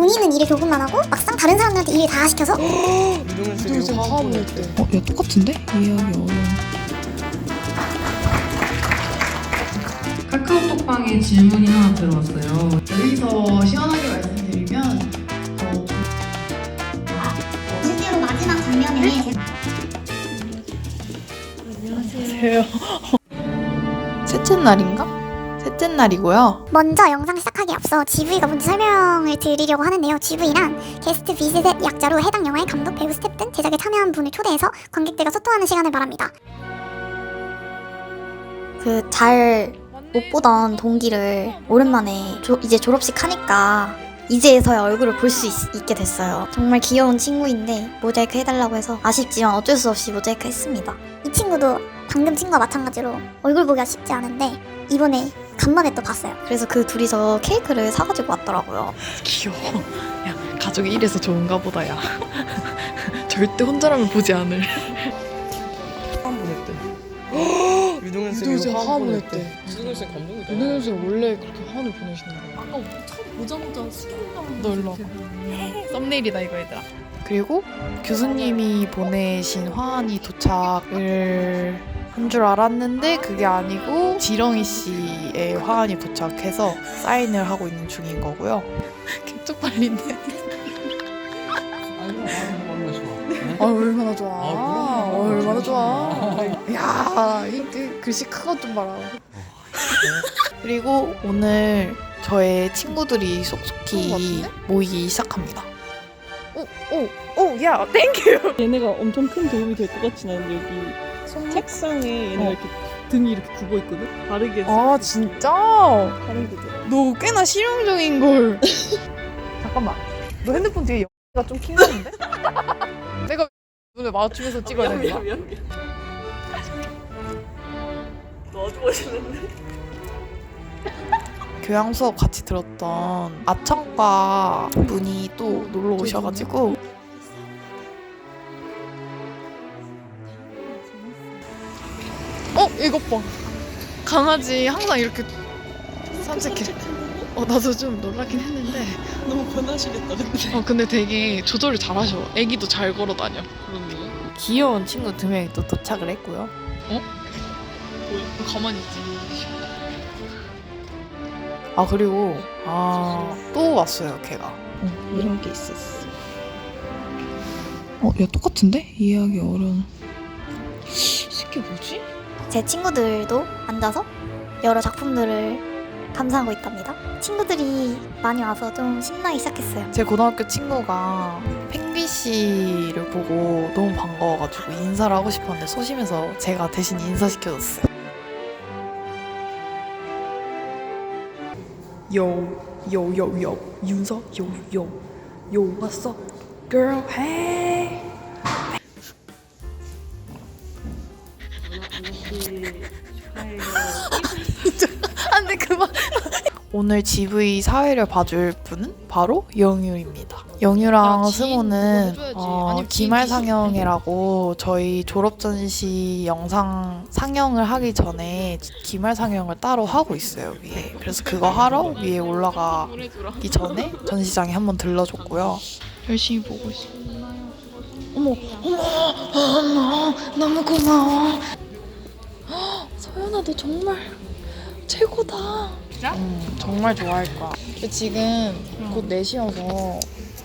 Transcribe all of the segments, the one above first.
본인은 일을 조금만 하고 막상 다른 사람들한테 일을 다 시켜서 이동현 쌤이 화학 보냈대. 어, 야 똑같은데? 이해하기 어려워. 카카오톡방에 질문이 하나 들어왔어요. 여기서 시원하게 말씀드리면 실제로 마지막 장면에 셋째 날인가? 셋째 날이고요. 먼저 영상 시작하기 앞서 GV가 뭔지 설명을 드리려고 하는데요. GV란 게스트 비슷의 약자로 해당 영화의 감독, 배우, 스텝 등 제작에 참여한 분을 초대해서 관객들과 소통하는 시간을 말합니다. 그 잘 못 보던 동기를 오랜만에 조- 이제 졸업식 하니까 이제서야 얼굴을 볼 수 있게 됐어요. 정말 귀여운 친구인데 모자이크 해달라고 해서 아쉽지만 어쩔 수 없이 모자이크 했습니다. 이 친구도 방금 친구와 마찬가지로 얼굴 보기가 쉽지 않은데 이번에 간만에 또 봤어요. 그래서 그 둘이서 케이크를 사가지고 왔더라고요. 귀여워. 야 가족이 이래서 좋은가 보다 야. 절대 혼자라면 보지 않을. 화학 보냈대. 유동현 유동현 쌤이 쌤 화학 화학 보냈대. 유동현 쌤 감동이다. 윤혜연 씨 원래 그렇게 화환을 보내시는 거야? 아까 처음 보자마자 너 일로 와봐. 썸네일이다 이거 얘들아. 그리고 교수님이 보내신 화환이 도착을 한 줄 알았는데 그게 아니고 지렁이 씨의 화환이 도착해서 사인을 하고 있는 중인 거고요. 개쪽 빨린데. 아 얼마나 좋아. 아, 어, 얼마나 좋아. 야, 이, 이 글씨 큰것좀 봐라. 그리고 오늘 저의 친구들이 속속히 모이기 시작합니다. 오, 오, 오, 야, 땡큐. 얘네가 엄청 큰 도움이 될 것 같진 않은데 여기 책상에 얘네가 어. 이렇게 등이 이렇게 굽어 있거든? 다르게 아, 진짜? 다른 거죠 너 꽤나 실용적인 걸. 잠깐만. 너 핸드폰 뒤에 영가 좀 킹받는데? 내가 눈을 맞추면서 찍어야 되는 거야? 미안 미안 너 아주 멋있는데? 교양 수업 같이 들었던 아청과 분이 또 놀러 오셔가지고 어 이것 봐 강아지 항상 이렇게 산책해 어 나도 좀 놀라긴 했는데 너무 변하시겠다 근데 어 근데 되게 조절을 잘 하셔 애기도 잘 걸어 다녀 그렇네. 귀여운 친구 두 명이 또 도착을 했고요 어? 뭐 가만히 있지 아 그리고 아 또 왔어요 걔가 이런 게 있었어 어, 야 똑같은데? 이해하기 어려운. 이게 뭐지? 제 친구들도 앉아서 여러 작품들을 감상하고 있답니다. 친구들이 많이 와서 좀 신나기 시작했어요. 제 고등학교 친구가 팽비 씨를 보고 너무 반가워가지고 인사를 하고 싶었는데 소심해서 제가 대신 인사시켜줬어요. 요, 요, 요, 요, 윤서, 요, 요, 요, what's up, girl, hey. 안돼 그만. 오늘 GV 사회를 봐줄 분은 바로 영유입니다. 영유랑 승호는 어, 기말 상영회라고 저희 졸업 전시 영상 상영을 하기 전에 기말 상영을 따로 하고 있어요 위에. 그래서 그거 하러 위에 올라가기 전에 전시장에 한번 들러줬고요. 열심히 보고 있어. 어머, 어머, 어머, 너무 고마워. 헉, 서연아, 너 정말 최고다. 음, 정말 좋아할 거야. 지금 곧 4시여서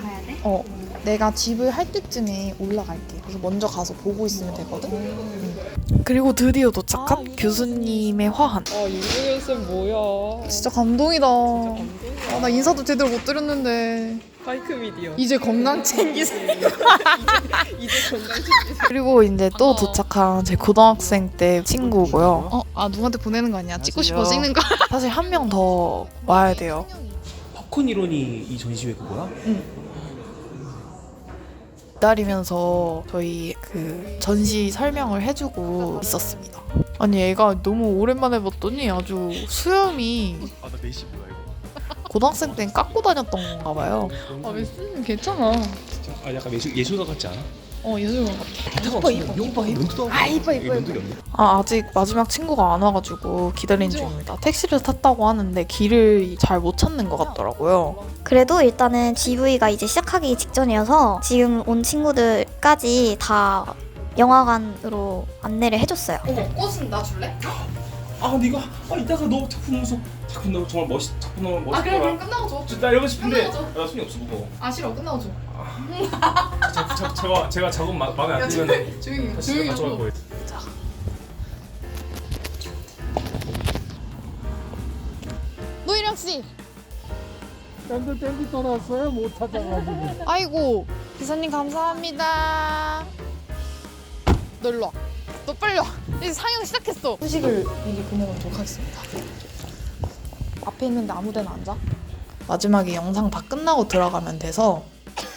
가야 돼? 어, 내가 집을 할 때쯤에 올라갈게. 그래서 먼저 가서 보고 있으면 되거든. 응. 그리고 드디어 도착한 교수님의 화한. 아 유동현 쌤 뭐야? 진짜 감동이다. 아, 나 인사도 제대로 못 드렸는데. 파이크 미디어. 이제 건강 챙기세요. 이제 건강 그리고 이제 또 도착한 제 고등학생 때 친구고요. 어, 아 누구한테 보내는 거 아니야? 찍고 싶어 안녕하세요. 찍는 거. 사실 한 명 더 와야 돼요. 팝콘 이론이 이 전시회 그거야? 기다리면서 저희 그 전시 설명을 해주고 있었습니다. 아니 얘가 너무 오랜만에 봤더니 아주 수염이 아나 메시 뭐야 이거? 고등학생 땐 깎고 다녔던 건가 봐요. 아, 아왜 쓰는 괜찮아. 진짜 아 약간 예술 예술가 같지 않아? 어 예술관 같아. 이뻐 이뻐 이뻐 이뻐. 아 이뻐 이뻐 이뻐. 아 아직 마지막 친구가 안 와가지고 기다리는 중입니다. 택시를 탔다고 하는데 길을 잘 못 찾는 것 같더라고요. 그래도 일단은 GV가 이제 시작하기 직전이어서 지금 온 친구들까지 다 영화관으로 안내를 해줬어요. 어머 꽃은 나 줄래? 아 네가 아 이따가 너 작품 보면서 작품 너무 정말 멋있 작품 너무 멋있더라. 아 그래 그럼 끝나고 줘. 나 이러고 싶은데 끝나고 나 손이 없어 무거워. 아 싫어 끝나고 줘. 자, 자, 제가 제가 작업 마, 마음에 안 들면 조용히 다시 제가 가져갈 거예요. 노일영 씨. 밴드 밴드 떠났어요 못 찾아가지고 아이고 기사님 감사합니다. 너 일로 와. 너 빨리 와. 이제 상영 시작했어. 후식을 미리 보내놓도록 하겠습니다. 앞에 있는데 아무데나 앉아. 마지막에 영상 다 끝나고 들어가면 돼서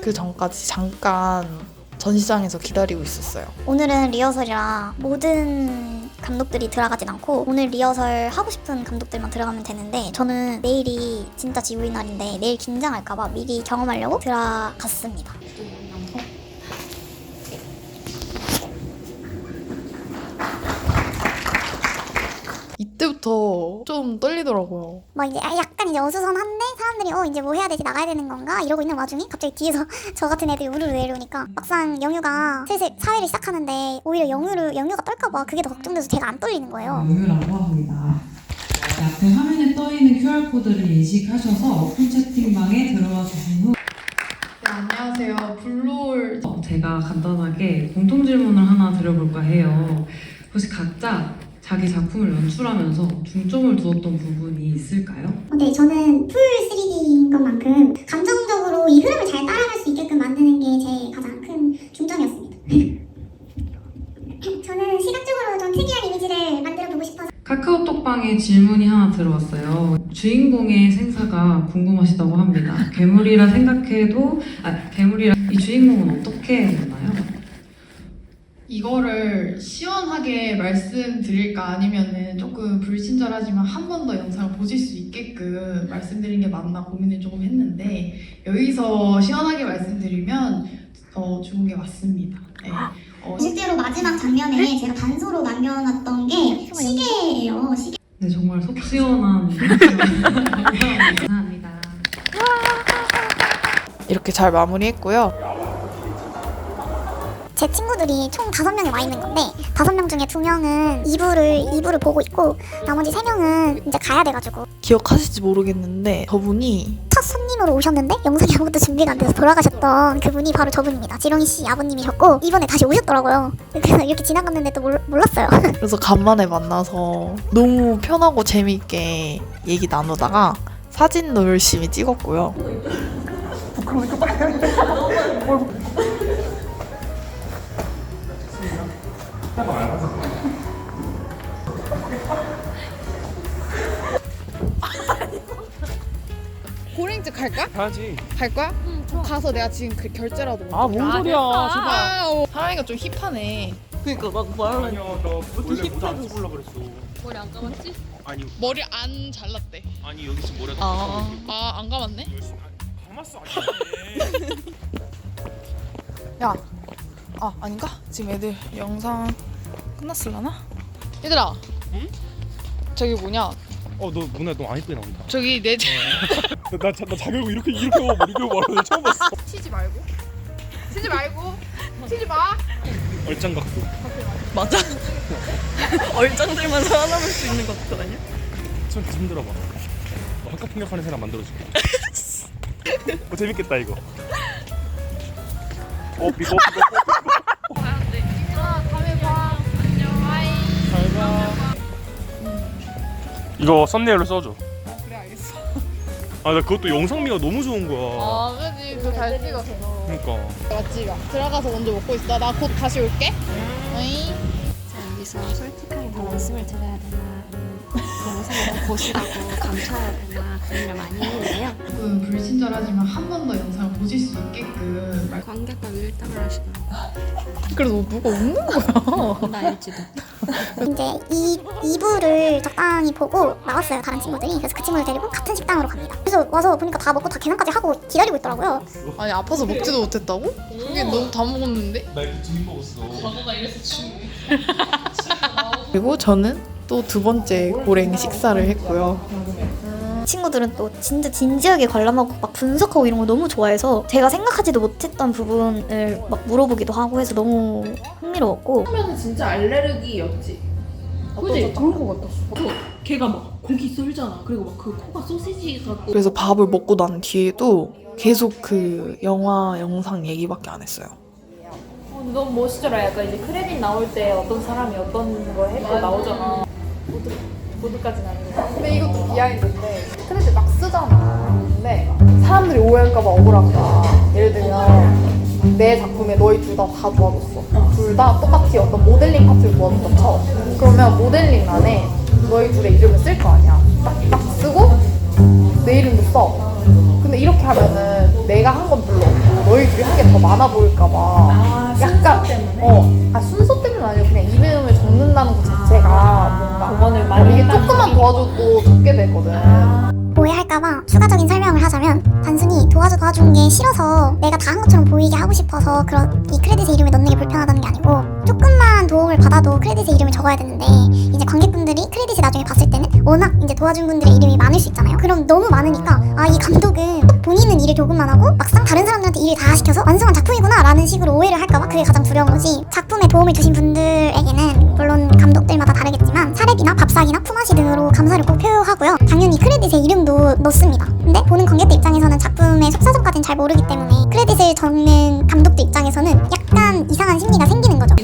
그 전까지 잠깐 전시장에서 기다리고 있었어요. 오늘은 리허설이라 모든 감독들이 들어가진 않고 오늘 리허설 하고 싶은 감독들만 들어가면 되는데 저는 내일이 진짜 지우이 날인데 내일 긴장할까봐 미리 경험하려고 들어갔습니다. 이 때부터 좀 떨리더라고요. 막 이제 아, 약간 이제 어수선한데 사람들이 어 이제 뭐 해야 되지 나가야 되는 건가 이러고 있는 와중에 갑자기 뒤에서 저 같은 애들이 우르르 내려오니까 막상 영유가 슬슬 사회를 시작하는데 오히려 영유를 영유가 떨까봐 그게 더 걱정돼서 제가 안 떨리는 거예요. 영유라고 합니다. 네, 앞에 화면에 떠 있는 QR 코드를 인식하셔서 오픈 채팅방에 들어와 주신 후 네, 안녕하세요. 블루홀 어, 제가 간단하게 공통 질문을 하나 드려볼까 해요. 혹시 각자 자기 작품을 연출하면서 중점을 두었던 부분이 있을까요? 네, 저는 풀 3D인 것만큼 감정적으로 이 흐름을 잘 따라갈 수 있게끔 만드는 게 제 가장 큰 중점이었습니다. 저는 시각적으로 좀 특이한 이미지를 만들어 보고 싶어서 카카오톡방에 질문이 하나 들어왔어요. 주인공의 생사가 궁금하시다고 합니다. 괴물이라 생각해도 아 괴물이라 이 주인공은 어떻게 되나요? 이거를 시원하게 말씀드릴까 아니면은 조금 불친절하지만 한 번 더 영상을 보실 수 있게끔 말씀드린 게 맞나 고민을 조금 했는데 여기서 시원하게 말씀드리면 어, 좋은 게 맞습니다. 네. 어, 실제로 마지막 장면에 제가 단서로 남겨놨던 게 시계예요. 시계. 네 정말 속 시원한 감사합니다. 이렇게 잘 마무리했고요. 제 친구들이 총 다섯 명이 와 있는 건데 다섯 명 중에 두 명은 2부를 2부를 보고 있고 나머지 세 명은 이제 가야 돼가지고 기억하실지 모르겠는데 저분이 첫 손님으로 오셨는데 영상이 아무것도 준비가 안 돼서 돌아가셨던 그분이 바로 저분입니다. 지렁이 씨 아버님이셨고 이번에 다시 오셨더라고요. 그래서 이렇게 지나갔는데 또 몰, 몰랐어요. 그래서 간만에 만나서 너무 편하고 재미있게 얘기 나누다가 사진도 열심히 찍었고요. 고랭집 갈까? 가야지. 갈 거야? 응, 가서 내가 지금 그 결제라도. 아 뭔 소리야 제발 아, 어. 사랑이가 좀 힙하네. 그니까 나도 말하려 아니야 나 원래 모자 안 쓰려고 그랬어. 머리 안 감았지? 아니 머리 안 잘랐대. 아니 여기 지금 머리가 아, 아, 안 감았네? 감았어 아니. 야, 아 아닌가? 지금 애들 영상 끝났을라나? 얘들아. 저기 뭐냐? 어너 문화 너안 이쁘게 나온다. 저기 내 나나 자결고 이렇게 이렇게 하고 머리 고 말하는 거 처음 봤어. 치지 말고. 치지 말고. 치지 마. 얼짱 각도. 맞아 얼짱들만 살아남을 수 있는 것도 아니야? 손 가슴 들어봐. 너 한껏 생각하는 사람 만들어줄게. 어 재밌겠다 이거. 어 비고 이거 썸네일로 써줘. 그래 알겠어. 아 나 그것도 영상미가 너무 좋은 거야. 아, 그지. 그거 잘 찍어서. 그러니까. 맞지? 들어가서 먼저 먹고 있어. 나 곧 다시 올게. 어이. 여기서 솔직하게 다 말씀을 드려야 되나 영상을 보시라고 감춰야 되나 고민을 많이 했는데요 조금 불친절하지만 한 번 더 영상을 보실 수 있게끔 말- 관객과 밀당을 하시더라고요 그래서 누가 웃는 거야? 나일지도 이제 이 2부를 적당히 보고 나왔어요 다른 친구들이 그래서 그 친구들 데리고 같은 식당으로 갑니다 그래서 와서 보니까 다 먹고 다 계산까지 하고 기다리고 있더라고요 아니 아파서 먹지도 못했다고? 그게 너무 다 먹었는데? 나 이거 두입 먹었어. 그리고 저는 또 두 번째 고랭 식사를 했고요. 친구들은 또 진짜 진지하게 관람하고 막 분석하고 이런 걸 너무 좋아해서 제가 생각하지도 못했던 부분을 막 물어보기도 하고 해서 너무 흥미로웠고 처음에는 진짜 알레르기였지. 그지? 그럴 것 같았어. 걔가 막 고기 썰잖아. 그리고 막 그 코가 소세지 같고. 그래서 밥을 먹고 난 뒤에도 계속 그 영화 영상 얘기밖에 안 했어요. 어, 근데 너무 멋있더라. 약간 이제 크레딧 나올 때 어떤 사람이 어떤 걸 했고 나오잖아. 모두까지는 아니고. 근데 이것도 비하인드인데 크레딧 막 쓰잖아. 근데 사람들이 오해할까봐 억울한 거야 예를 들면 내 작품에 너희 둘 다 다 도와줬어. 둘 다 똑같이 어떤 모델링 파트를 도와줬다 쳐 그러면 모델링 안에 너희 둘의 이름을 쓸 거 아니야. 딱, 딱 쓰고 내 이름도 써. 근데 이렇게 하면은 내가 한 건 별로 없고 너희 둘이 한 게 더 많아 보일까봐. 약간 어, 아 순서 때문은 아니고 그냥 이름을 적는다는 것 자체가 그거는 많이 이게 했다는 조금만 도와줘도 적게 되거든. 오해할까봐 추가적인 설명을 하자면 단순히 도와줘 도와준 게 싫어서 내가 다 한 것처럼 보이게 하고 싶어서 그런 이 크레딧에 이름을 넣는 게 불편하다는 게 아니고 조금만 도움을 받아도 크레딧에 이름을 적어야 되는데 이제 관객분들이 크레딧을 나중에 봤을 때는 워낙 이제 도와준 분들의 이름이 많을 수 있잖아요. 그럼 너무 많으니까 아 이 감독은 꼭 본인은 일을 조금만 하고 막상 다른 사람들한테 일을 다 시켜서 완성한 작품이구나 라는 식으로 오해를 할까봐 그게 가장 두려운 거지. 작품에 도움을 주신 분들에게는 물론 감독들마다 다르겠지만 사례비나 밥상이나 품앗이 등으로 감사를 꼭 표하고요. 당연히 크레딧에 이름도 넣습니다. 근데 보는 관객들 입장에서는 작품의 속사정까지는 잘 모르기 때문에 크레딧을 적는 감독들 입장에서는 약간 이상한 심리가 생기는 거죠.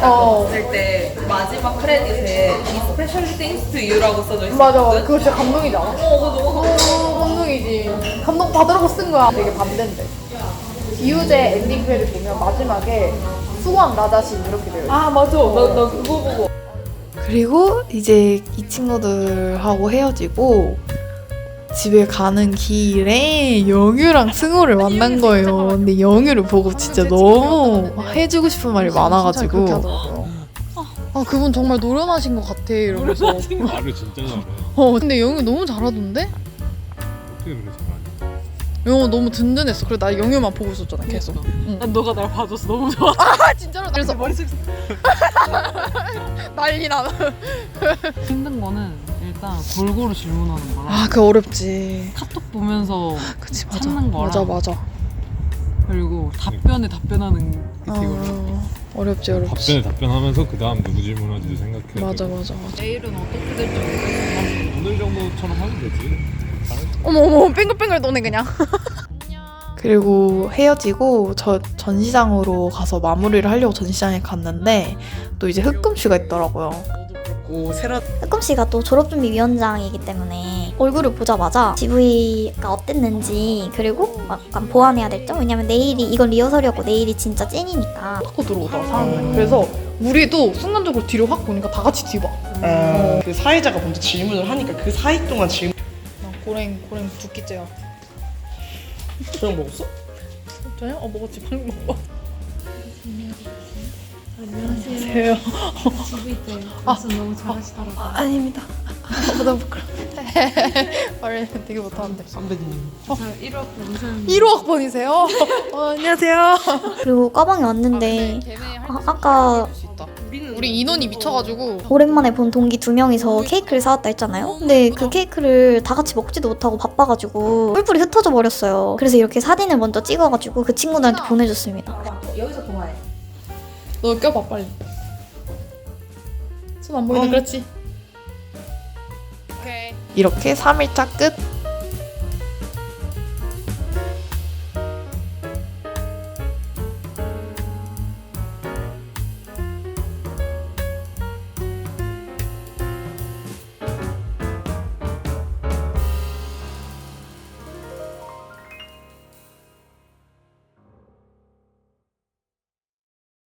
봤을 때 마지막 크레딧에 이 스페셜 띵스 투 유라고 써져 있어. 맞아 맞아 그거 진짜 감동이지 않아? 어, 그거 너무 어, 감동이지 감동 받으라고 쓴 거야 되게 반대인데 기우제 엔딩 크레딧 보면 마지막에 수고한 나 자신 이렇게 돼요 아 맞아. 나, 나 그거 보고. 그리고 이제 이 친구들하고 헤어지고 집에 가는 길에 영유랑 승우를 만난 거예요. 근데 영유를 보고 진짜 너무 해주고 싶은 말이 많아가지고 아 그분 정말 노련하신 것 같아 이러면서 말을 진짜 잘해. 어 근데 영유 너무 잘하던데? 어떻게 그래 잘하냐. 영유 너무 든든했어 그래 나 영유만 보고 있었잖아 계속 응. 난 너가 날 봐줘서 너무 좋아. 아 진짜로 그래서 머릿속에 난리 나 힘든 거는 일단 골고루 질문하는 거랑 아, 그 어렵지. 카톡 보면서 그치, 맞아. 찾는 거랑 맞아, 맞아. 그리고 답변에 답변하는 게 되게 어려워. 어, 어렵지, 어렵지. 답변에 답변하면서 그 다음 누구 질문하지도 생각해. 맞아, 맞아, 맞아. 내일은 어떻게 될지 모르겠어. 오늘 정도처럼 하면 되지. 어머, 어머, 뺑글뺑글 도네, 그냥. 그리고 헤어지고 저 전시장으로 가서 마무리를 하려고 전시장에 갔는데 또 이제 흑금씨가 있더라고요. 흑금 씨가 또 졸업준비 위원장이기 때문에 얼굴을 보자마자 GV가 어땠는지 그리고 약간 보완해야 될 점 왜냐면 내일이 이건 리허설이었고 내일이 진짜 찐이니까 하고 들어오더라, 사람들이. 그래서 우리도 순간적으로 뒤로 확 보니까 다 같이 뒤봐. 아, 그 사회자가 먼저 질문을 하니까 그 사이 동안 질문 나 고랭, 고랭 두 끼째야. 저녁 먹었어? 저요? 어, 먹었지, 방금 먹어. 안녕하세요. GV 때 말씀 너무 잘하시더라고요. 아닙니다. 너무 부끄러워. 말 되게 못하는데. 선배님. 저 1억 무슨 1호 학번이세요? 어, 안녕하세요. 그리고 과방에 왔는데 아, 아까 우리 인원이 미쳐가지고 오랜만에 본 동기 두 명이서 케이크를 사왔다 했잖아요. 근데 그 케이크를 다 같이 먹지도 못하고 바빠가지고 뿔뿔이 흩어져 버렸어요. 그래서 이렇게 사진을 먼저 찍어가지고 그 친구들한테 보내줬습니다. 여기서 통화해. 너 껴봐 빨리. 손 안 보이네, 그렇지? 이렇게 3일차 끝!